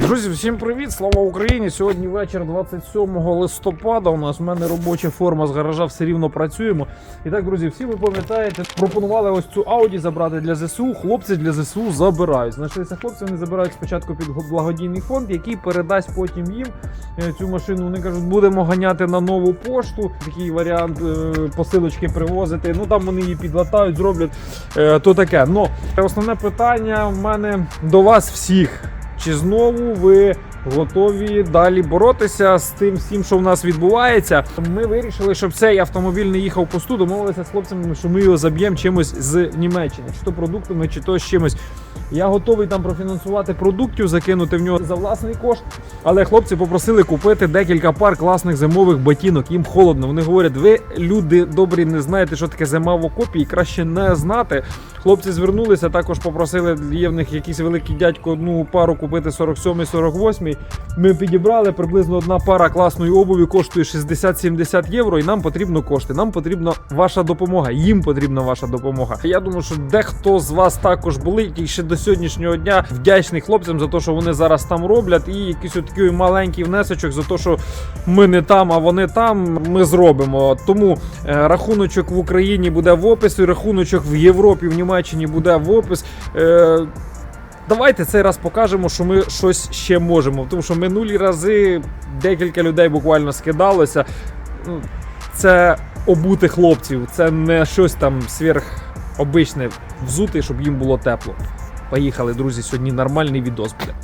Друзі, всім привіт! Слава Україні! Сьогодні вечір 27 листопада. У нас в мене робоча форма з гаража все рівно працюємо. І так, друзі, всі ви пам'ятаєте, пропонували ось цю Ауді забрати для ЗСУ. Хлопці для ЗСУ забирають. Знайшлися хлопці, вони забирають спочатку під благодійний фонд, який передасть потім їм е, цю машину. Вони кажуть, будемо ганяти на нову пошту. Такий варіант е, посилочки привозити. Ну там вони її підлатають, зроблять е, то таке. Но основне питання в мене до вас всіх. Чи знову ви готові далі боротися з тим всім, що в нас відбувається? Ми вирішили, щоб цей автомобіль не їхав посту. Домовилися з хлопцями, що ми його заб'ємо чимось з Німеччини, чи то продуктами, чи то з чимось. Я готовий там профінансувати продуктів, закинути в нього за власний кошт. Але хлопці попросили купити декілька пар класних зимових ботинок. Їм холодно. Вони говорять, ви люди добрі, не знаєте, що таке зима в окопі, і краще не знати. Хлопці звернулися, також попросили, є в них якийсь великий дядько одну пару купити 47-48. Ми підібрали приблизно одна пара класної обуві коштує 60-70 євро, і нам потрібно кошти. Нам потрібна ваша допомога. Їм потрібна ваша допомога. Я думаю, що дехто з вас також були, який ще до сьогоднішнього дня вдячний хлопцям за те, що вони зараз там роблять, і якийсь такий маленький внесочок за те, що ми не там, а вони там. Ми зробимо. Тому е, рахуночок в Україні буде в описі, рахуночок в Європі, в Німеччині буде в опис. Давайте цей раз покажемо, що ми щось ще можемо. Тому що минулі рази декілька людей буквально скидалося. Ну, Це обути хлопців, це не щось там сверхобичне взути, щоб їм було тепло. Поїхали, друзі, сьогодні нормальний відос буде.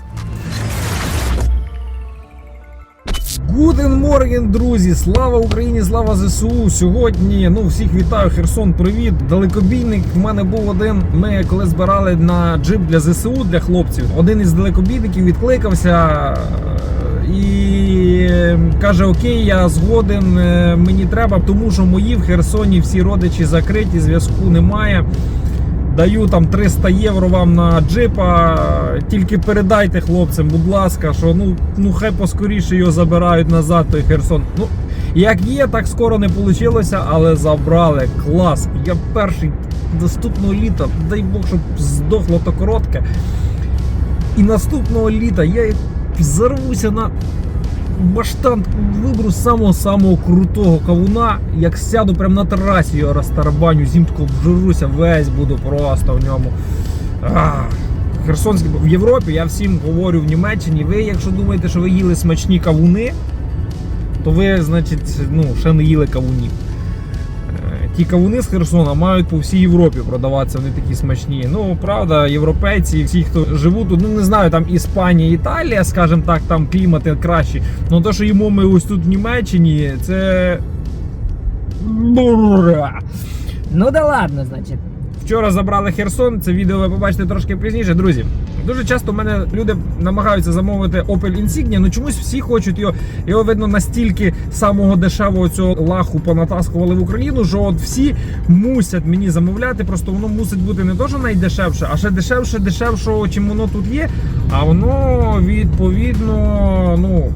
Гуден Морген, друзі! Слава Україні, слава ЗСУ! Сьогодні ну всіх вітаю, Херсон, привіт! Далекобійник в мене був один. Ми коли збирали на джип для ЗСУ для хлопців. Один із далекобійників відкликався е, і каже: Окей, я згоден, е, мені треба, тому що мої в Херсоні всі родичі закриті, зв'язку немає. Даю там 300 євро вам на джипа. Тільки передайте хлопцям, будь ласка, що ну, ну хай поскоріше його забирають назад, той Херсон. Ну, як є, так скоро не вийшло, але забрали. Клас. Я перший наступного літа, дай Бог, щоб здохло то коротке. І наступного літа я зарвуся на баштант, виберу самого-самого крутого кавуна. Як сяду прямо на терасі його розтарабаню, зімку обжируся, весь буду просто в ньому. Ах. Херсонський в Європі я всім говорю в Німеччині. Ви, якщо думаєте, що ви їли смачні кавуни, то ви, значить, ну, ще не їли кавунів. Ті кавуни з Херсона мають по всій Європі продаватися, вони такі смачні. Ну, правда, європейці, всі, хто живуть тут, ну не знаю, там Іспанія, Італія, скажімо так, там клімати кращі. Ну то, що їмо ми ось тут в Німеччині, це. Бура. Ну да ладно, значить. Вчора забрали Херсон. Це відео ви побачите трошки пізніше. Друзі, дуже часто в мене люди намагаються замовити Opel Insignia, але чомусь всі хочуть його. Його видно настільки самого дешевого цього лаху понатаскували в Україну, що от всі мусять мені замовляти. Просто воно мусить бути не то, найдешевше, а ще дешевше, дешевшого, чим воно тут є. А воно відповідно, ну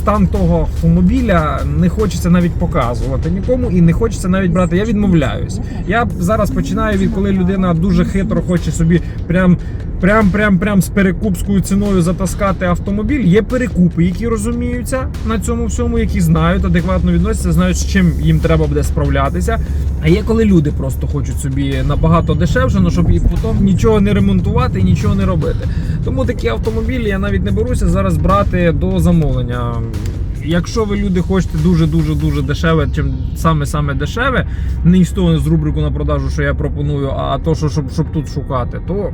стан того автомобіля не хочеться навіть показувати нікому і не хочеться навіть брати. Я відмовляюсь. Я зараз починаю від коли людина дуже хитро хоче собі прям. Прям, прям, прям з перекупською ціною затаскати автомобіль. Є перекупи, які розуміються на цьому всьому, які знають, адекватно відносяться, знають, з чим їм треба буде справлятися. А є коли люди просто хочуть собі набагато дешевше, ну щоб і потім нічого не ремонтувати і нічого не робити. Тому такі автомобілі я навіть не беруся зараз брати до замовлення. Якщо ви люди хочете дуже дуже дуже дешеве, чим саме саме дешеве, не з того з рубрику на продажу, що я пропоную, а то, що щоб, щоб тут шукати, то.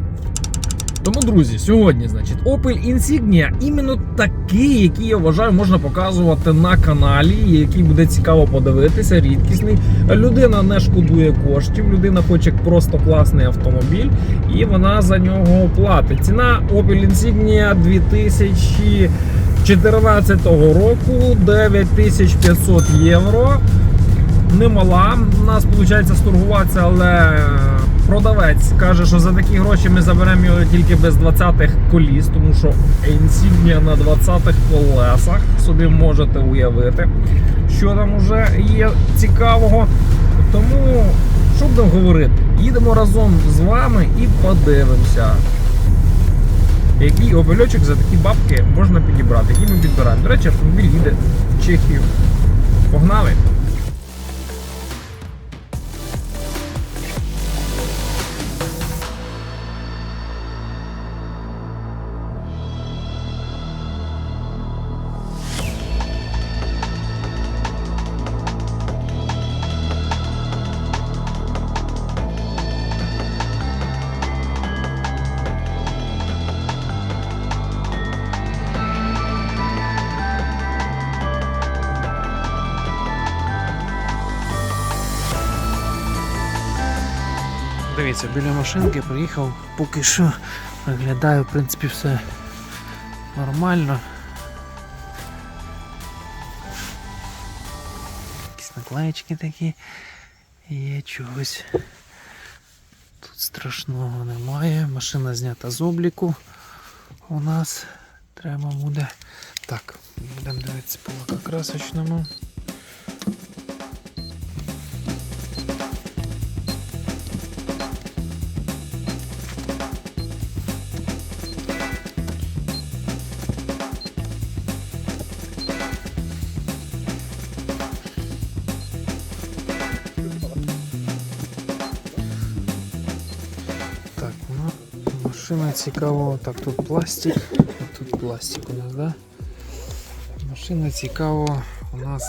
Тому, друзі, сьогодні, значить, Opel Insignia іменно такий, який я вважаю, можна показувати на каналі, який буде цікаво подивитися, рідкісний. Людина не шкодує коштів, людина хоче просто класний автомобіль, і вона за нього платить. Ціна Opel Insignia 2014 року 9500 євро. Немала. У нас виходить сторгуватися, але продавець каже, що за такі гроші ми заберемо його тільки без 20-х коліс, тому що Insignia на 20-х колесах собі можете уявити, що там вже є цікавого. Тому, що будемо говорити, їдемо разом з вами і подивимося. Який обельочок за такі бабки можна підібрати, який ми підбираємо. До речі, автомобіль їде в Чехію. Погнали! Дивіться, біля машинки приїхав, поки що виглядає, в принципі, все нормально. Якісь наклеєчки такі є чогось. Тут страшного немає. Машина знята з обліку. У нас треба буде. Так, будемо дивитися по лакокрасочному. Так, цікаво. Так, тут пластик. Тут пластик у нас, да? Машина цікаво. У нас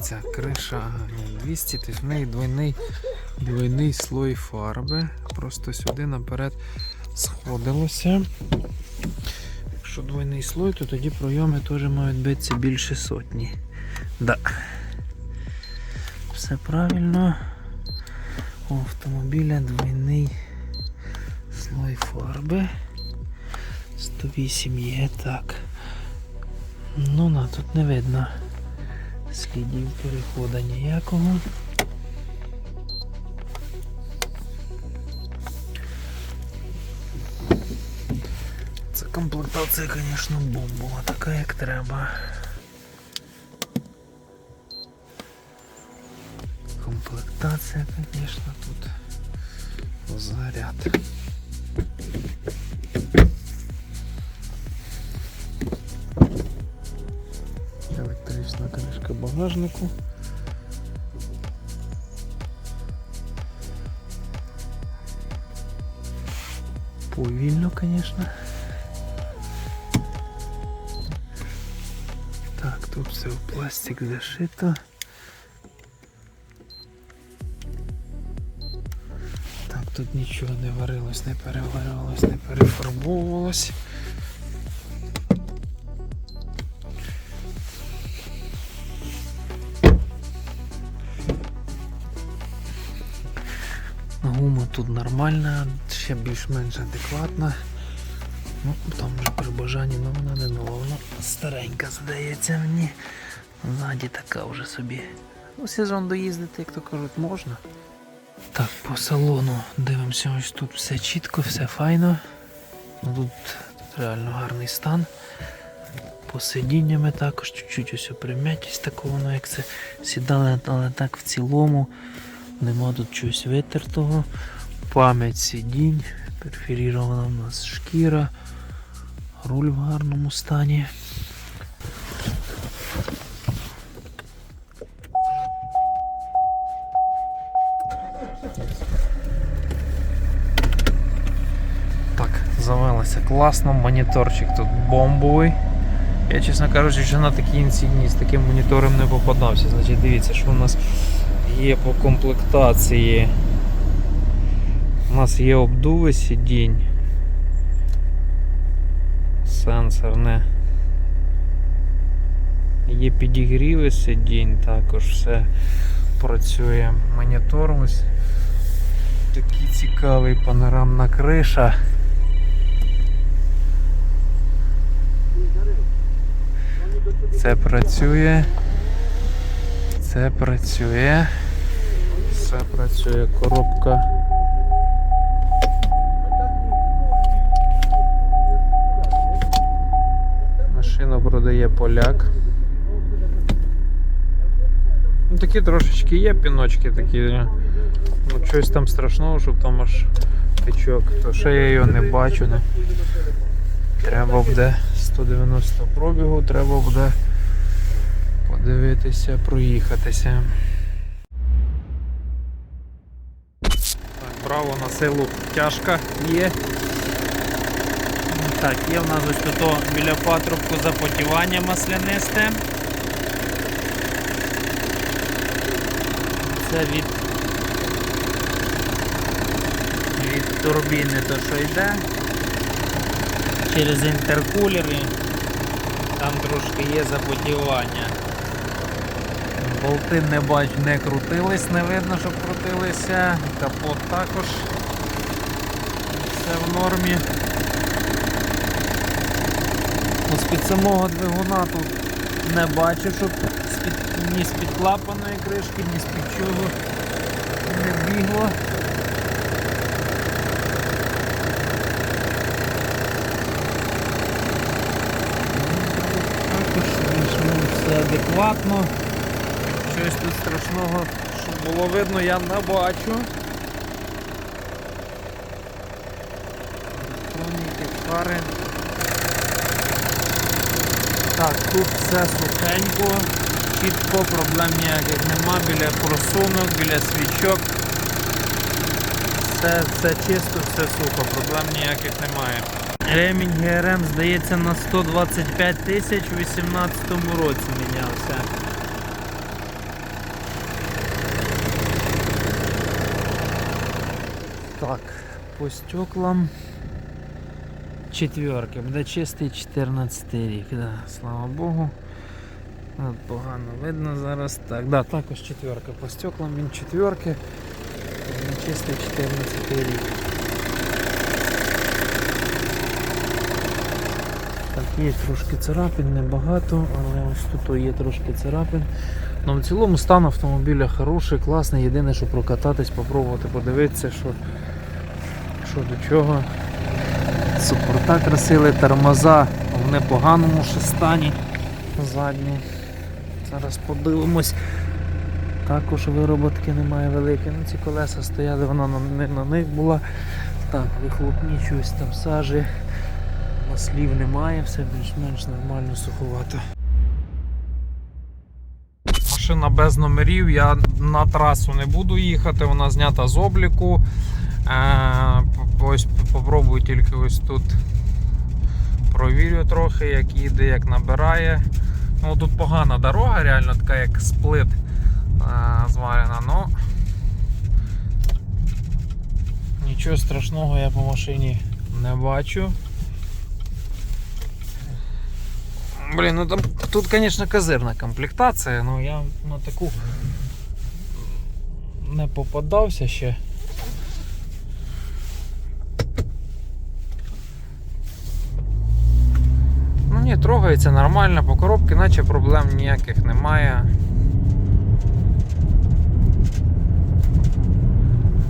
ця криша 200, тобто в неї двойний, двойний слой фарби. Просто сюди наперед сходилося. Якщо двойний слой, то тоді пройоми теж мають битися більше сотні. Да. Все правильно. У автомобіля двойний слой фарби. 108 є, так. Ну на тут не видно слідів переходу ніякого. Це комплектація, звісно, бомбова, така як треба. Комплектація, звісно, тут заряд. Кришка багажнику. Повільно, звісно. Так, тут все в пластик зашито. Так, тут нічого не варилось, не переварювалось, не перефарбовувалось. Гума тут нормальна, ще більш-менш адекватна. Ну, там вже при бажанні, ну вона не нова, вона старенька, здається мені. Ззаді така вже собі. Ну, сезон доїздити, як то кажуть, можна. Так, по салону дивимося, ось тут все чітко, все файно. Ну, Тут, тут реально гарний стан. По сидіннями також чуть-чуть ось прим'ятість такого, ну як це сідали, але так в цілому нема тут чогось витертого. Пам'ять сидінь, перфорірована в нас шкіра, руль в гарному стані. Так, завелося класно, моніторчик тут бомбовий. Я, чесно кажучи, ще на такій інсігні з таким монітором не попадався. Значить, дивіться, що у нас є по комплектації. У нас є обдуви сидінь. Сенсорне. Є підігріви сидінь, також все працює. Монітор ось такий цікавий панорамна криша. Це працює. Це працює. Все працює коробка. Машину продає поляк. Ну такі трошечки є піночки такі. Ну щось там страшного, щоб там аж течок. То ще я його не бачу. Ну. Треба буде 190 пробігу, треба буде подивитися, проїхатися. Так, браво на силу тяжка є. Так, є в нас ось тут біля патрубку запотівання маслянисте. Це від, від турбіни то, що йде. Через інтеркулери. Там трошки є запотівання. Болти не бачу, не крутились, не видно, щоб крутилися. Капот також. Все в нормі. Ну, з-під самого двигуна тут не бачу, щоб ні з-під клапаної кришки, ні з-під чого не бігло. Також більш-менш все адекватно. Щось тут страшного, щоб було видно, я не бачу. Електроніки, фари. Так, тут все сухенько, чітко, проблем ніяких нема, біля просунок, біля свічок. Все, все чисто, все сухо, проблем ніяких немає. Ремінь ГРМ здається на 125 тисяч у 2018 році мінявся. Так, по стеклам четверки, буде чистий 14 рік, да, слава Богу. От погано видно зараз. Так, да, також четверка. По стеклам він четверки. Чистий 14 рік. Так, є трошки царапин, небагато, але ось тут є трошки царапин. Ну, в цілому стан автомобіля хороший, класний. Єдине, що прокататись, спробувати подивитися, що, що до чого. Супорта красили, тормоза в непоганому ще стані задні. Зараз подивимось. Також вироботки немає великої. Ну, ці колеса стояли, вона на, на них була. Так, вихлопні щось там сажі. Маслів немає, все більш-менш нормально суховато. Машина без номерів, я на трасу не буду їхати, вона знята з обліку. Ось попробую тільки ось тут провірю трохи, як їде, як набирає. Ну, тут погана дорога, реально така як сплит зварена, ну нічого страшного я по машині не бачу. Блін, ну там тут, звісно, козирна комплектація, ну я на таку не попадався ще. Ну ні, трогається нормально, по коробці, наче проблем ніяких немає.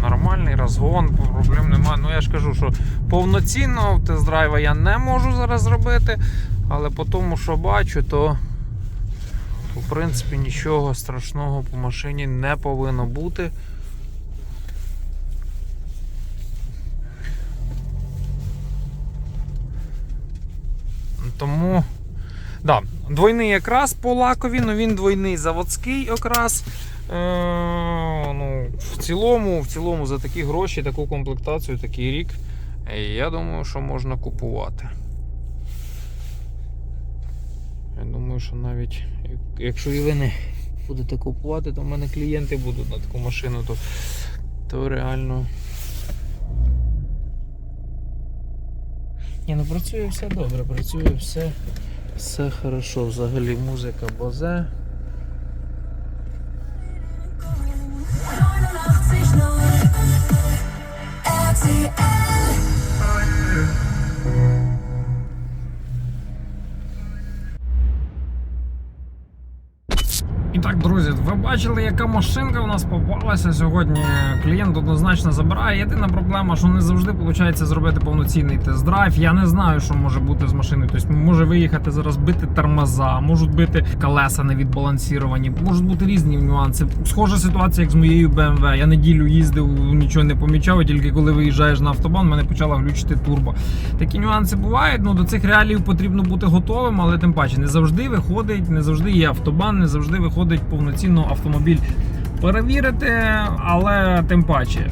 Нормальний розгон, проблем немає. Ну я ж кажу, що повноцінного тест-драйва я не можу зараз зробити, але по тому, що бачу, то в принципі нічого страшного по машині не повинно бути. Тому. Да, двойний якраз по лакові, ну він двойний заводський окрас. Е, ну, в, цілому, в цілому за такі гроші, таку комплектацію, такий рік, я думаю, що можна купувати. Я думаю, що навіть якщо і ви не будете купувати, то в мене клієнти будуть на таку машину, то, то реально. Ні, ну працює все добре, працює все, все хорошо. Взагалі музика базе. Бачили, яка машинка у нас попалася сьогодні. Клієнт однозначно забирає. Єдина проблема, що не завжди виходить зробити повноцінний тест-драйв. Я не знаю, що може бути з машиною. Тобто може виїхати зараз бити тормоза, можуть бути колеса невідбалансіровані, можуть бути різні нюанси. Схожа ситуація, як з моєю BMW. Я неділю їздив, нічого не помічав, тільки коли виїжджаєш на автобан, мене почала глючити турбо. Такі нюанси бувають. Ну до цих реалій потрібно бути готовим, але тим паче не завжди виходить, не завжди є автобан, не завжди виходить повноцінно автомобіль перевірити, але тим паче.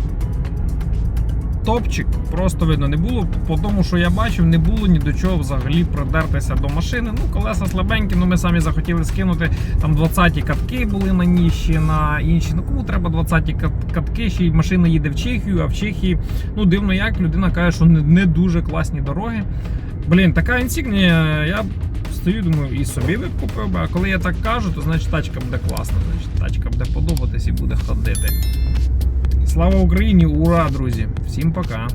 Топчик просто видно не було, по тому що я бачив, не було ні до чого взагалі придертися до машини. Ну, колеса слабенькі, ну ми самі захотіли скинути. Там 20-ті катки були на ній ще на інші. Ну кому треба 20-ті катки, ще й машина їде в Чехію, а в Чехії, ну дивно як людина каже, що не, дуже класні дороги. Блін, така інсігнія, я стою, думаю, і собі би купив. А коли я так кажу, то значить тачка буде класна, значить тачка буде подобатись і буде ходити. Слава Україні! Ура, друзі! Всім пока!